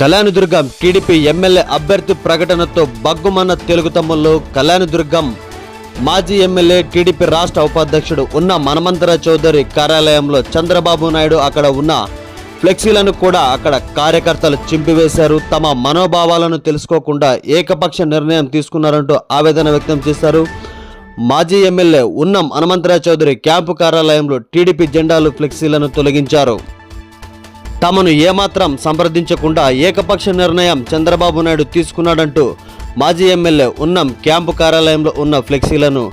Kalyandurg TDP MLA అభ్యర్థి ప్రకటనతో బగ్గుమన్న తెలుగు తమ్ముళ్ళు కళ్యాణదుర్గం మాజీ ఎమ్మెల్యే టీడీపీ రాష్ట్ర ఉపాధ్యక్షుడు ఉన్న మనమంతర చౌదరి కార్యాలయంలో చంద్రబాబు నాయుడు అక్కడ ఉన్న ఫ్లెక్సీలను కూడా అక్కడ కార్యకర్తలు చింపివేశారు. తమ మనోభావాలను తెలుసుకోకుండా ఏకపక్ష నిర్ణయం తీసుకున్నారంటూ ఆవేదన వ్యక్తం చేశారు. మాజీ ఎమ్మెల్యే ఉన్నం హనుమంతరావు చౌదరి క్యాంపు కార్యాలయంలో టీడీపీ జెండాలు ఫ్లెక్సీలను తొలగించారు. తమను ఏమాత్రం సంప్రదించకుండా ఏకపక్ష నిర్ణయం చంద్రబాబు నాయుడు తీసుకున్నాడంటూ మాజీ ఎమ్మెల్యే ఉన్నం క్యాంపు కార్యాలయంలో ఉన్న ఫ్లెక్సీలను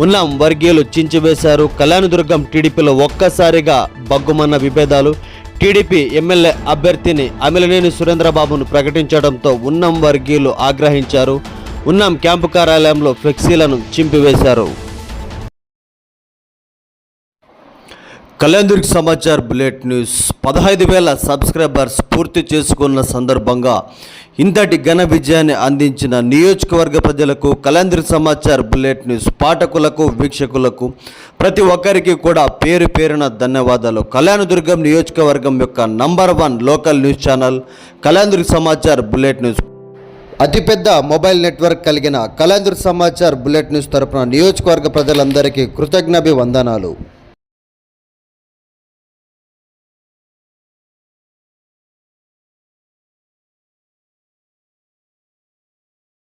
ఉన్నం వర్గీయులు చించివేశారు. కళ్యాణదుర్గం టీడీపీలో ఒక్కసారిగా బగ్గుమన్న విభేదాలు. టీడీపీ ఎమ్మెల్యే అభ్యర్థిని అమిలనేని సురేంద్రబాబును ప్రకటించడంతో ఉన్నం వర్గీయులు ఆగ్రహించారు. ఉన్నం క్యాంపు కార్యాలయంలో ఫ్లెక్సీలను చింపివేశారు. Kalyandurg Samachar bullet news. పదహైదు వేల సబ్స్క్రైబర్స్ పూర్తి చేసుకున్న సందర్భంగా ఇంతటి ఘన విజయాన్ని అందించిన నియోజకవర్గ ప్రజలకు కళ్యాణదుర్గ్ సమాచార్ బులెట్ న్యూస్ పాఠకులకు వీక్షకులకు ప్రతి ఒక్కరికి కూడా పేరు పేరున ధన్యవాదాలు. కళ్యాణదుర్గం నియోజకవర్గం యొక్క number one local news channel Kalyandurg Samachar bullet news. అతిపెద్ద మొబైల్ నెట్వర్క్ కలిగిన కళ్యాణదుర్గ్ సమాచార్ బులెట్ న్యూస్ తరపున నియోజకవర్గ ప్రజలందరికీ కృతజ్ఞాభివందనాలు.